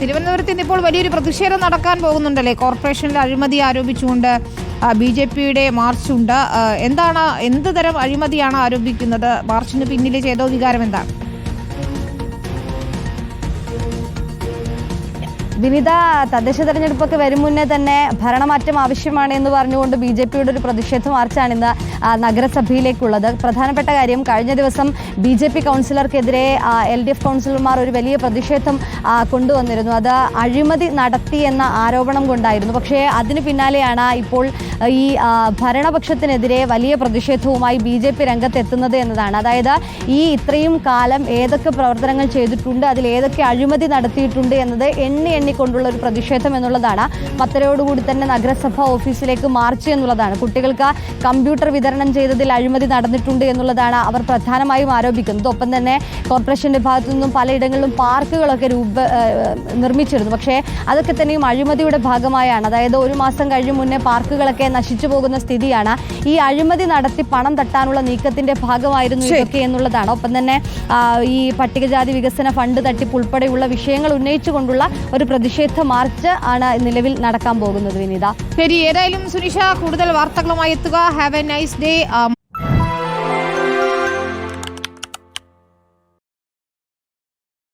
തിരുവനന്തപുരത്ത് ഇന്ന് ഇപ്പോൾ വലിയൊരു പ്രതിഷേധം നടക്കാൻ പോകുന്നുണ്ടല്ലേ? കോർപ്പറേഷനിൽ അഴിമതി ആരോപിച്ചുകൊണ്ട് ബി ജെ പിയുടെ മാർച്ചുണ്ട് എന്താണ് എന്ത് തരം അഴിമതിയാണ് ആരോപിക്കുന്നത്? മാർച്ചിന് പിന്നിലെ ചേതോവികാരം എന്താണ്? വിനിത തദ്ദേശ തെരഞ്ഞെടുപ്പൊക്കെ വരും മുന്നേ തന്നെ ഭരണമാറ്റം ആവശ്യമാണ് എന്ന് പറഞ്ഞുകൊണ്ട് ബി ജെ പിയുടെ ഒരു പ്രതിഷേധ മാർച്ചാണ് ഇന്ന്. ആ, നഗരസഭയിലേക്കുള്ളത്. പ്രധാനപ്പെട്ട കാര്യം കഴിഞ്ഞ ദിവസം ബി ജെ പി കൗൺസിലർക്കെതിരെ എൽ ഡി എഫ് കൗൺസിലർമാർ ഒരു വലിയ പ്രതിഷേധം കൊണ്ടുവന്നിരുന്നു. അത് അഴിമതി നടത്തി എന്ന ആരോപണം കൊണ്ടായിരുന്നു. പക്ഷേ അതിന് പിന്നാലെയാണ് ഇപ്പോൾ ഈ ഭരണപക്ഷത്തിനെതിരെ വലിയ പ്രതിഷേധവുമായി ബി ജെ പി രംഗത്തെത്തുന്നത് എന്നതാണ്. അതായത് ഈ ഇത്രയും കാലം ഏതൊക്കെ പ്രവർത്തനങ്ങൾ ചെയ്തിട്ടുണ്ട് അതിൽ ഏതൊക്കെ അഴിമതി നടത്തിയിട്ടുണ്ട് എന്നത് എണ്ണി എണ്ണിക്കൊണ്ടുള്ള ഒരു പ്രതിഷേധം എന്നുള്ളതാണ്. പത്തരയോടുകൂടി തന്നെ നഗരസഭ ഓഫീസിലേക്ക് മാർച്ച് എന്നുള്ളതാണ്. കുട്ടികൾക്ക് കമ്പ്യൂട്ടർ വിതരണം ചെയ്തതിൽ അഴിമതി നടന്നിട്ടുണ്ട് എന്നുള്ളതാണ് അവർ പ്രധാനമായും ആരോപിക്കുന്നത്. ഒപ്പം തന്നെ കോർപ്പറേഷന്റെ ഭാഗത്തു നിന്നും പലയിടങ്ങളിലും പാർക്കുകളൊക്കെ രൂപ നിർമ്മിച്ചിരുന്നു. പക്ഷേ അതൊക്കെ തന്നെയും അഴിമതിയുടെ ഭാഗമായാണ്. അതായത് ഒരു മാസം കഴിഞ്ഞ് മുന്നേ പാർക്കുകളൊക്കെ നശിച്ചു പോകുന്ന സ്ഥിതിയാണ്. ഈ അഴിമതി നടത്തി പണം തട്ടാനുള്ള നീക്കത്തിന്റെ ഭാഗമായിരുന്നു ഇതൊക്കെ എന്നുള്ളതാണ്. ഒപ്പം തന്നെ ഈ പട്ടികജാതി വികസന ഫണ്ട് തട്ടിപ്പ് ഉൾപ്പെടെയുള്ള വിഷയങ്ങൾ ഉന്നയിച്ചുകൊണ്ടുള്ള ഒരു പ്രതിഷേധ മാർച്ച് ആണ് നിലവിൽ നടക്കാൻ പോകുന്നത് വിനീത. ശരി ഏതായാലും സുനിഷ കൂടുതൽ വാർത്തകളുമായി എത്തുക. Have A nice day